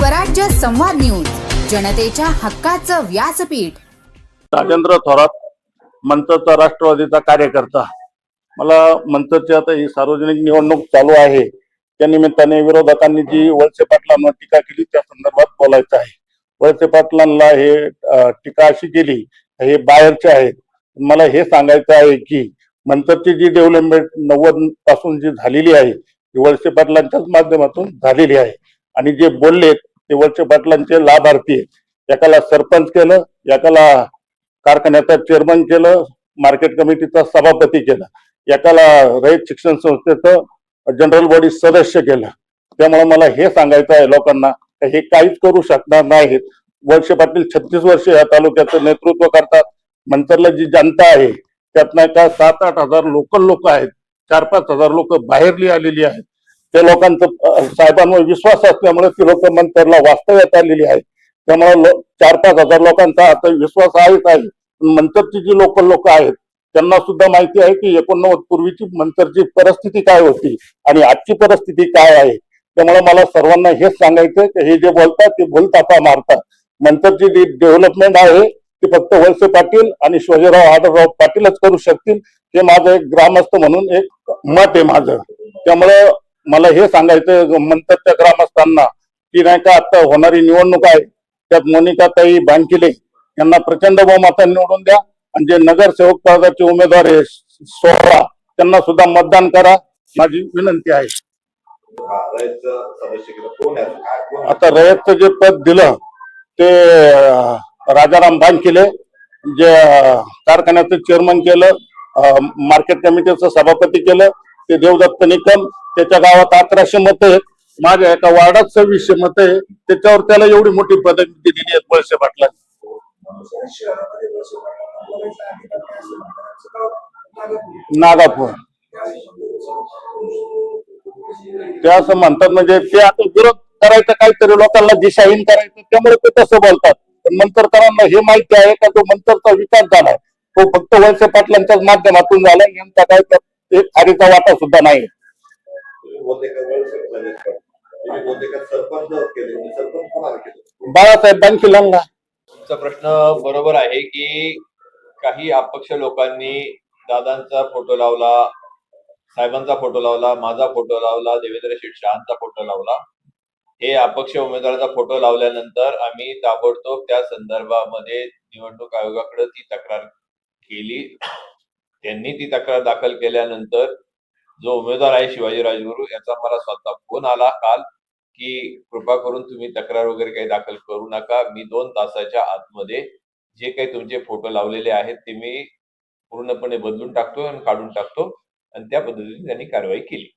स्वराज्य संवाद न्यूज जनतेच्या हक्काचं व्यासपीठ. राजेंद्र थोरात मंचरचा राष्ट्रवादीचा कार्यकर्ता. मला मंचरची आता ही सार्वजनिक निवडणूक चालू आहे. त्या निमित्ताने विरोधकांनी जी वळसे पाटलांवर टीका केली त्या संदर्भात बोलायचं आहे. वळसे पाटलांना हे टीका अशी केली हे बाहेरचे आहेत. मला हे सांगायचं आहे की मंचरची जी डेव्हलपमेंट नव्वदपासून जी झालेली आहे ती वळसे पाटलांच्याच माध्यमातून झालेली आहे. आणि जे बोलले ते वळसे पाटलांचे लाभार्थी आहेत. एकाला सरपंच केलं एकाला कारखान्याचा चेअरमन केलं मार्केट कमिटीचा सभापती केला. एकाला रयत शिक्षण संस्थेचं जनरल बॉडी सदस्य केलं. त्यामुळे मला हे सांगायचं आहे लोकांना हे काहीच करू शकणार नाहीत. वर्ष पाटील छत्तीस वर्ष या तालुक्याचं नेतृत्व करतात. मंतरला जी जनता आहे त्यातनं का सात आठ हजार लोकल लोक आहेत. चार पाच हजार लोक बाहेरली आलेली आहेत. त्या लोकांचं साहेबांवर विश्वास असल्यामुळे ती लोक मंतरला वास्तव्यात आलेली आहे त्यामुळे चार पाच हजार लोकांचा आता विश्वास आहेच आहे. पण मंतरची जी लोकल लोक आहेत त्यांना सुद्धा माहिती आहे की एकोणनव्वद पूर्वीची मंतरची परिस्थिती काय होती आणि आजची परिस्थिती काय आहे. त्यामुळे मला सर्वांना हेच सांगायचं की हे जे बोलतात ते भूलतापा मारतात. मंतरची जी डेव्हलपमेंट आहे ती फक्त वळसे पाटील आणि शिवाजीराव आदरराव पाटीलच करू शकतील. हे माझं एक ग्रामस्थ म्हणून एक मत आहे माझं. त्यामुळे मला हे सांगायचं म्हणतात त्या ग्रामस्थांना की नाही का आता होणारी निवडणूक आहे त्यात मोनिकाताई बांकिले यांना प्रचंड बहुमताने निवडून द्या. आणि जे नगरसेवक पदाचे उमेदवार आहे सोहळा त्यांना सुद्धा मतदान करा. माझी विनंती आहे. आता रयतचं जे पद दिलं ते राजाराम बांकिले जे कारखान्याचं चेअरमन केलं मार्केट कमिटीचं सभापती केलं ते देवदत्त निकम त्याच्या गावात अकराशे मत आहेत. माझ्या एका वार्डात सव्वीसशे मत आहे त्याच्यावर त्याला एवढी मोठी पदवी दिलेली आहेत वळसे पाटला नागापूर. ते असं म्हणतात म्हणजे ते आता विरोध करायचं काहीतरी लोकांना दिशाहीन करायचं त्यामुळे ते तसं बोलतात. पण मंतरकरांना हे माहिती आहे का तो मंतरचा विकास झालाय तो फक्त वळसे पाटलांच्याच माध्यमातून झालाय. यांचा काय त्यात एक खारीचा वाटा सुद्धा नाही. तुम्ही बोलते का प्रश्न बरोबर आहे की काही अपक्ष लोकांनी दादांचा फोटो लावला साहेबांचा फोटो लावला माझा फोटो लावला देवेंद्र शेठ शहांचा फोटो लावला. हे अपक्ष उमेदवाराचा फोटो लावल्यानंतर आम्ही ताबडतोब त्या संदर्भामध्ये निवडणूक आयोगाकडे ती तक्रार केली. त्यांनी ती तक्रार दाखल केल्यानंतर जो उमेदवार आहे शिवाजी राजगुरू याचा मला स्वतः फोन आला काल की कृपा करून तुम्ही तक्रार वगैरे काही दाखल करू नका. मी दोन तासाच्या आतमध्ये जे काही तुमचे फोटो लावलेले आहेत ते मी पूर्णपणे बदलून टाकतो आणि काढून टाकतो. आणि त्या पद्धतीने त्यांनी कारवाई केली.